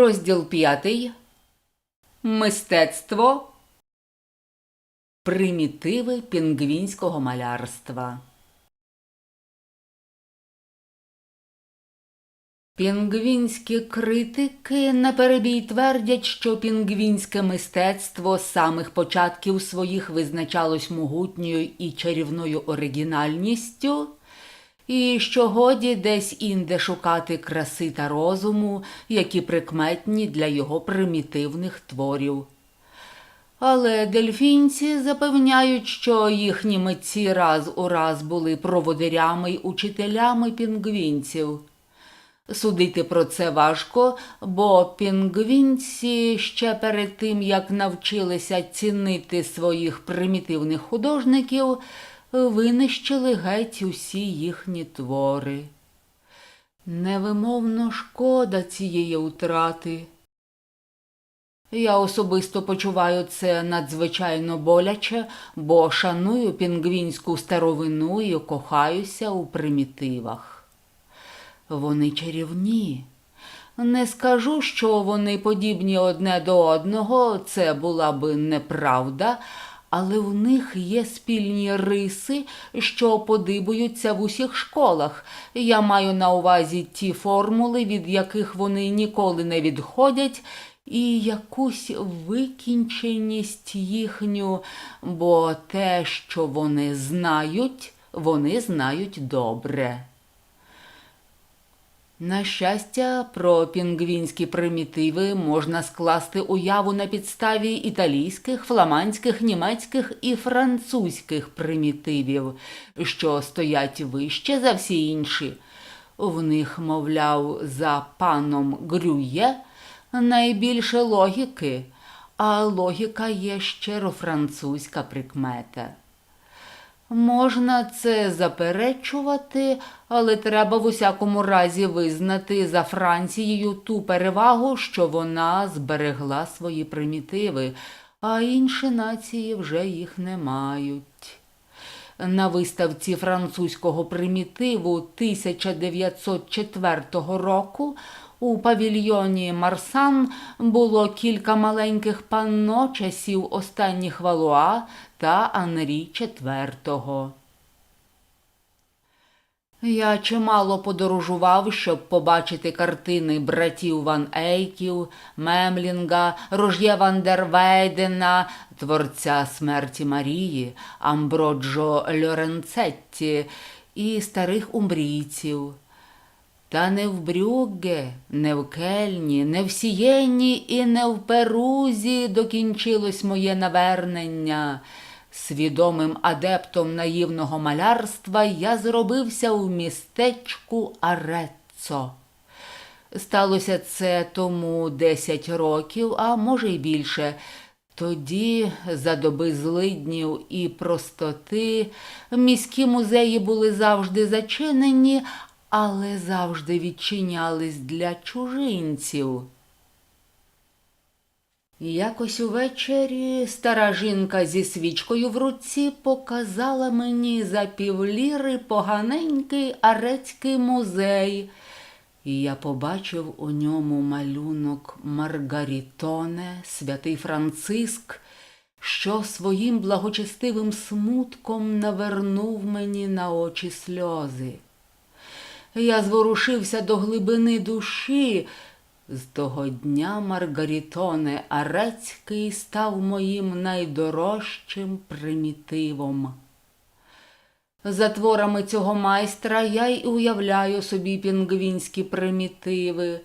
Розділ п'ятий. Мистецтво. Примітиви пінгвінського малярства. Пінгвінські критики наперебій твердять, що пінгвінське мистецтво самих початків своїх визначалось могутньою і чарівною оригінальністю, і що годі десь інде шукати краси та розуму, які прикметні для його примітивних творів. Але дельфінці запевняють, що їхні митці раз у раз були проводирями й учителями пінгвінців. Судити про це важко, бо пінгвінці ще перед тим, як навчилися цінити своїх примітивних художників, винищили геть усі їхні твори. Невимовно шкода цієї утрати. Я особисто почуваю це надзвичайно боляче, бо шаную пінгвінську старовину і кохаюся у примітивах. Вони чарівні. Не скажу, що вони подібні одне до одного, це була би неправда, але в них є спільні риси, що подибуються в усіх школах. Я маю на увазі ті формули, від яких вони ніколи не відходять, і якусь викінченість їхню, бо те, що вони знають, вони знають добре. На щастя, про пінгвінські примітиви можна скласти уяву на підставі італійських, фламандських, німецьких і французьких примітивів, що стоять вище за всі інші. В них, мовляв, за паном Грює найбільше логіки, а логіка є щиро французька прикмета. Можна це заперечувати, але треба в усякому разі визнати за Францією ту перевагу, що вона зберегла свої примітиви, а інші нації вже їх не мають. На виставці французького примітиву 1904 року у павільйоні Марсан було кілька маленьких панно часів останніх Валуа та Анрі IV. Я чимало подорожував, щоб побачити картини братів Ван Ейків, Мемлінга, Рож'є Ван дер Вейдена, творця смерті Марії, Амброджо Льоренцетті і старих умбрійців. Та не в Брюгге, не в Кельні, не в Сієнні і не в Перузі докінчилось моє навернення. Свідомим адептом наївного малярства я зробився у містечку Ареццо. Сталося це тому десять років, а може й більше. Тоді, за доби злиднів і простоти, міські музеї були завжди зачинені, але завжди відчинялись для чужинців. Якось увечері стара жінка зі свічкою в руці показала мені за півліри поганенький арецький музей, і я побачив у ньому малюнок Маргарітоне, святий Франциск, що своїм благочестивим смутком навернув мені на очі сльози. Я зворушився до глибини душі. З того дня Маргарітоне Арецький став моїм найдорожчим примітивом. За творами цього майстра я й уявляю собі пінгвінські примітиви,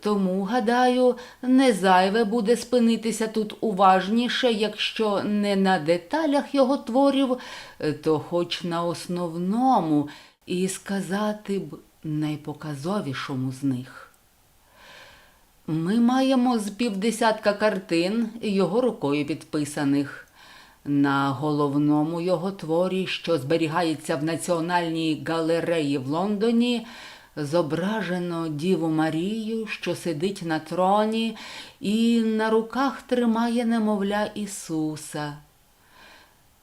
тому, гадаю, не зайве буде спинитися тут уважніше, якщо не на деталях його творів, то хоч на основному і сказати б найпоказовішому з них. Ми маємо з півдесятка картин його рукою підписаних. На головному його творі, що зберігається в Національній галереї в Лондоні, зображено Діву Марію, що сидить на троні і на руках тримає немовля Ісуса.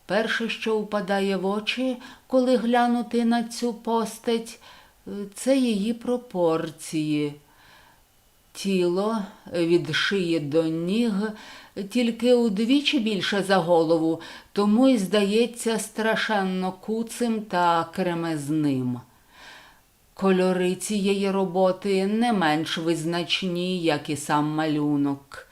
Перше, що впадає в очі, коли глянути на цю постать, це її пропорції. Тіло від шиї до ніг тільки удвічі більше за голову, тому й здається страшенно куцим та кремезним. Кольори цієї роботи не менш визначні, як і сам малюнок.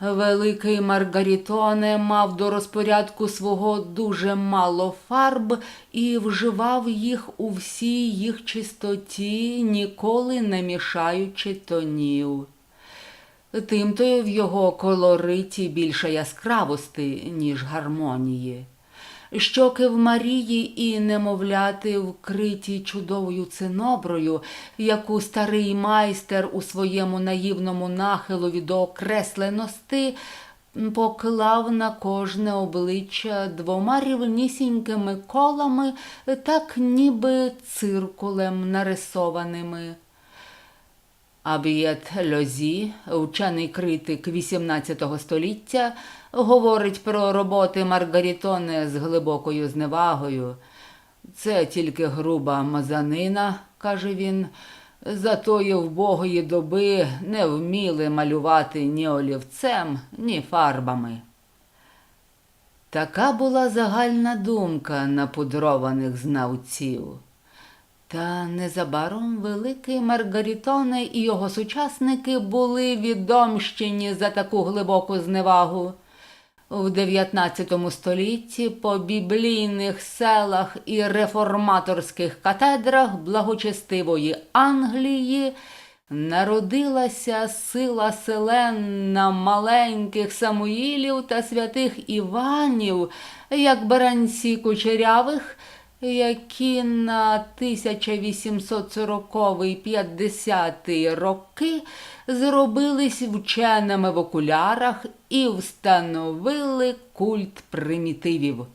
Великий Маргарітоне мав до розпорядку свого дуже мало фарб і вживав їх у всій їх чистоті, ніколи не мішаючи тонів. Тимто в його колориті більше яскравості, ніж гармонії. Щоки в Марії і немовляти вкриті чудовою циноброю, яку старий майстер у своєму наївному нахилові до окреслености поклав на кожне обличчя двома рівнісінькими колами, так ніби циркулем нарисованими. Аб'єт Льозі, вчений критик XVIII століття, говорить про роботи Маргарітоне з глибокою зневагою. Це тільки груба мазанина, каже він, за тої вбогої доби не вміли малювати ні олівцем, ні фарбами. Така була загальна думка напудрованих знавців. Та незабаром великий Маргарітоне і його сучасники були відомщені за таку глибоку зневагу. В 19 столітті по біблійних селах і реформаторських катедрах благочестивої Англії народилася сила селенна маленьких Самуїлів та святих Іванів, як баранці кучерявих, які на 1840-50 роки зробились вченими в окулярах і встановили культ примітивів.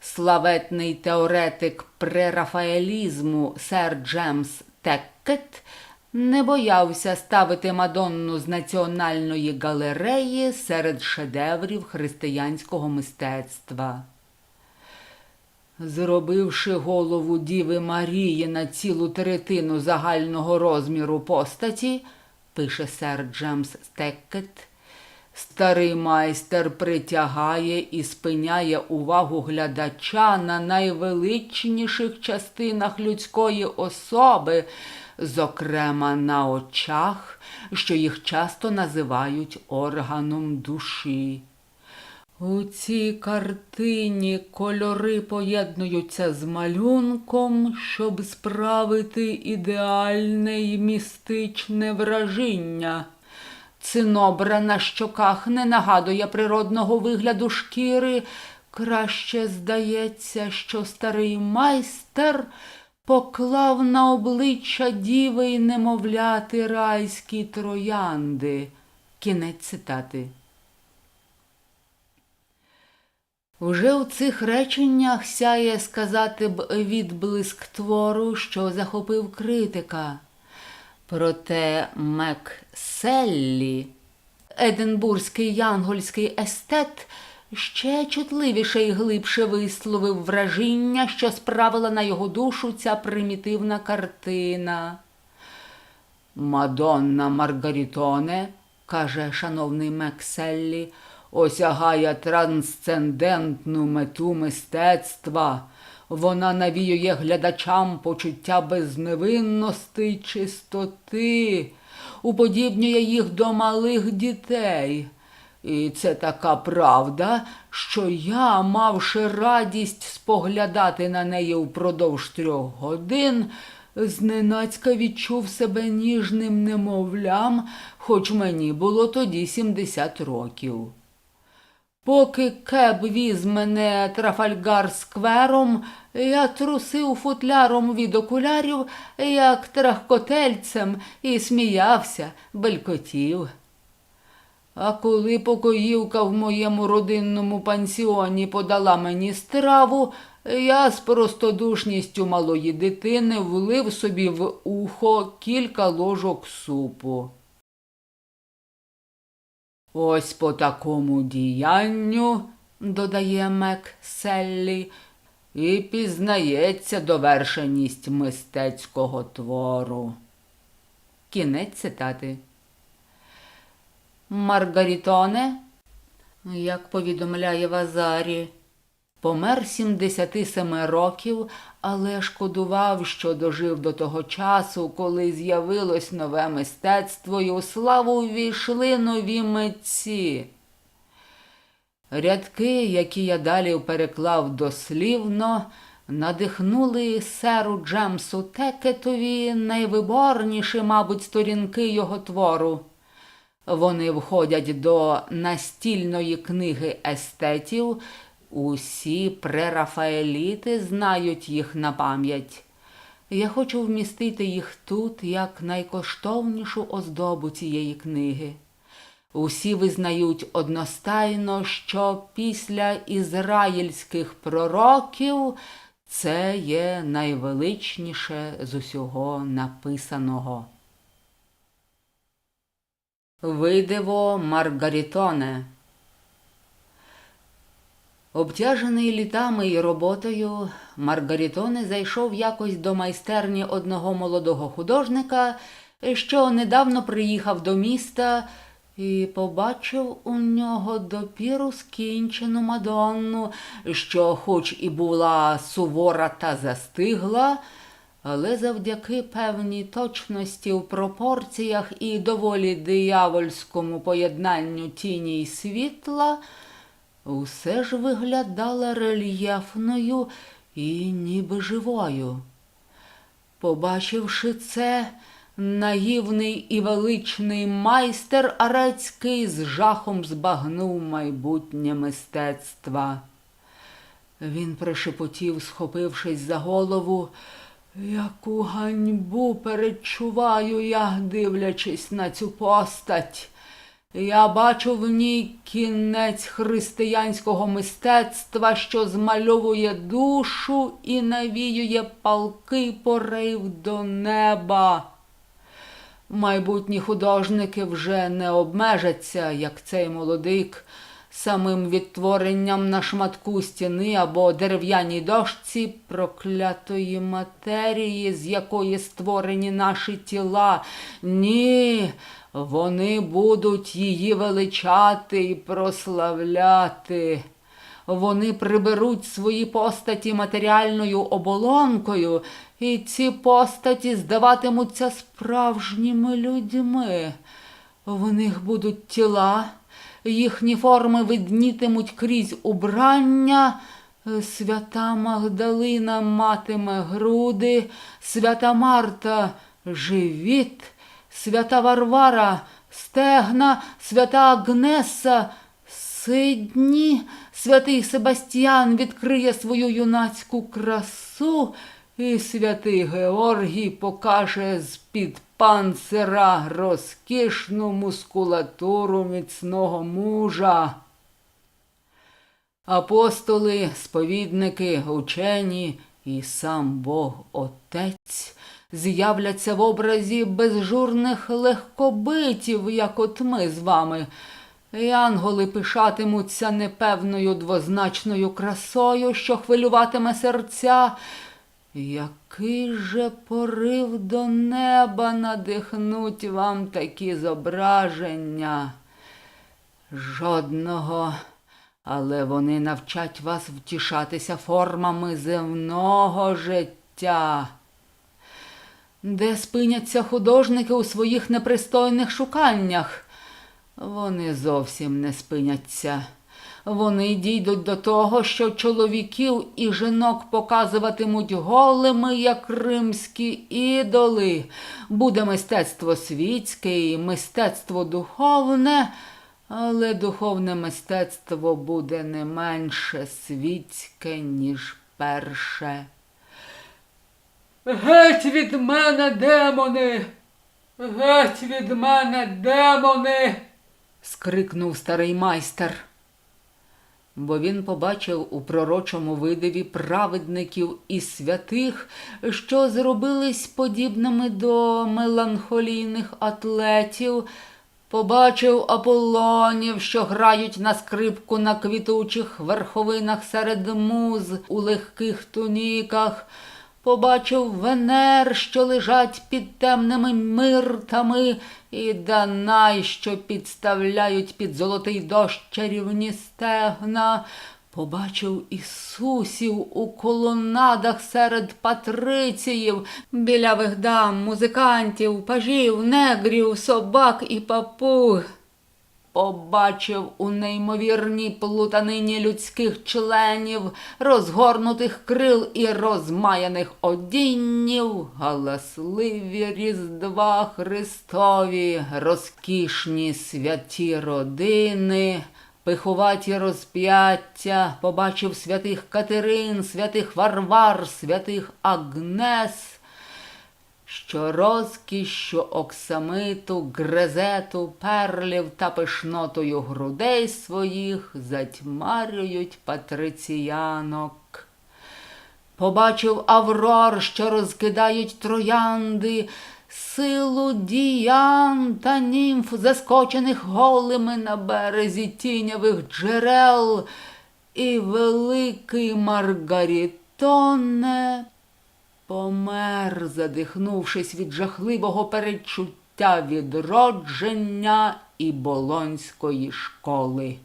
Славетний теоретик прерафаелізму сер Джемс Теккет не боявся ставити Мадонну з національної галереї серед шедеврів християнського мистецтва. Зробивши голову Діви Марії на цілу третину загального розміру постаті, пише сер Джемс Стеккет, старий майстер притягає і спиняє увагу глядача на найвеличніших частинах людської особи, зокрема на очах, що їх часто називають органом душі. У цій картині кольори поєднуються з малюнком, щоб справити ідеальне й містичне враження. Цинобра на щоках не нагадує природного вигляду шкіри. Краще здається, що старий майстер поклав на обличчя діви й немовляти райські троянди. Кінець цитати. Уже у цих реченнях сяє сказати б відблиск твору, що захопив критика. Проте Мек Селлі, единбурзький янгольський естет, ще чутливіше і глибше висловив вражіння, що справила на його душу ця примітивна картина. Мадонна Маргарітоне, каже шановний Мекселлі, осягає трансцендентну мету мистецтва. Вона навіює глядачам почуття безневинності й чистоти, уподібнює їх до малих дітей. І це така правда, що я, мавши радість споглядати на неї впродовж трьох годин, зненацька відчув себе ніжним немовлям, хоч мені було тоді 70 років. Поки кеб віз мене Трафальгар сквером, я трусив футляром від окулярів, як трахкотельцем, і сміявся, белькотів. А коли покоївка в моєму родинному пансіоні подала мені страву, я з простодушністю малої дитини влив собі в ухо кілька ложок супу. Ось по такому діянню, додає Мек Селлі, і пізнається довершеність мистецького твору. Кінець цитати. Маргарітоне, як повідомляє Вазарі, помер 77 років, але шкодував, що дожив до того часу, коли з'явилось нове мистецтво і у славу ввійшли нові митці. Рядки, які я далі переклав дослівно, надихнули серу Джемсу Текетові найвиборніші, мабуть, сторінки його твору. Вони входять до настільної книги естетів. Усі прерафаеліти знають їх на пам'ять. Я хочу вмістити їх тут як найкоштовнішу оздобу цієї книги. Усі визнають одностайно, що після ізраїльських пророків це є найвеличніше з усього написаного. Видиво Маргарітоне. Обтяжений літами і роботою, Маргарітоне зайшов якось до майстерні одного молодого художника, що недавно приїхав до міста і побачив у нього допіру скінчену Мадонну, що, хоч і була сувора та застигла, але завдяки певній точності в пропорціях і доволі диявольському поєднанню тіні й світла, усе ж виглядала рельєфною і ніби живою. Побачивши це, наївний і величний майстер арецький з жахом збагнув майбутнє мистецтва. Він пришепотів, схопившись за голову, яку ганьбу перечуваю я, дивлячись на цю постать. Я бачу в ній кінець християнського мистецтва, що змальовує душу і навіює палкий порив до неба. Майбутні художники вже не обмежаться, як цей молодик, самим відтворенням на шматку стіни або дерев'яній дошці проклятої матерії, з якої створені наші тіла. Ні, вони будуть її величати і прославляти. Вони приберуть свої постаті матеріальною оболонкою, і ці постаті здаватимуться справжніми людьми. В них будуть тіла, їхні форми виднітимуть крізь убрання. Свята Магдалина матиме груди, свята Марта живіт, свята Варвара стегна, свята Агнеса сидні, святий Себастьян відкриє свою юнацьку красу, і святий Георгій покаже з-під панцира розкішну мускулатуру міцного мужа. Апостоли, сповідники, учені і сам Бог Отець з'являться в образі безжурних легкобитів, як от ми з вами. І ангели пишатимуться непевною двозначною красою, що хвилюватиме серця. Який же порив до неба надихнуть вам такі зображення? Жодного, але вони навчать вас втішатися формами земного життя. Де спиняться художники у своїх непристойних шуканнях? Вони зовсім не спиняться. Вони дійдуть до того, що чоловіків і жінок показуватимуть голими, як римські ідоли. Буде мистецтво світське і мистецтво духовне, але духовне мистецтво буде не менше світське, ніж перше. Геть від мене, демони! Геть від мене, демони! скрикнув старий майстер. Бо він побачив у пророчому видиві праведників і святих, що зробились подібними до меланхолійних атлетів, побачив аполонів, що грають на скрипку на квітучих верховинах серед муз у легких туніках, Побачив Венер, що лежать під темними миртами, і Данай, що підставляють під золотий дощ чарівні стегна. Побачив Ісусів у колонадах серед патриціїв, білявих дам, музикантів, пажів, негрів, собак і папуг. Побачив у неймовірній плутанині людських членів, розгорнутих крил і розмаяних одіннів, галасливі різдва Христові, розкішні святі родини, пихуваті розп'яття, побачив святих Катерин, святих Варвар, святих Агнес що розкішшю оксамиту, грезету, перлів та пишнотою грудей своїх затьмарюють патриціянок. Побачив аврор, що розкидають троянди, силу діян та німф, заскочених голими на березі тіньових джерел, і великий Маргарітоне помер, задихнувшись від жахливого передчуття відродження і болонської школи.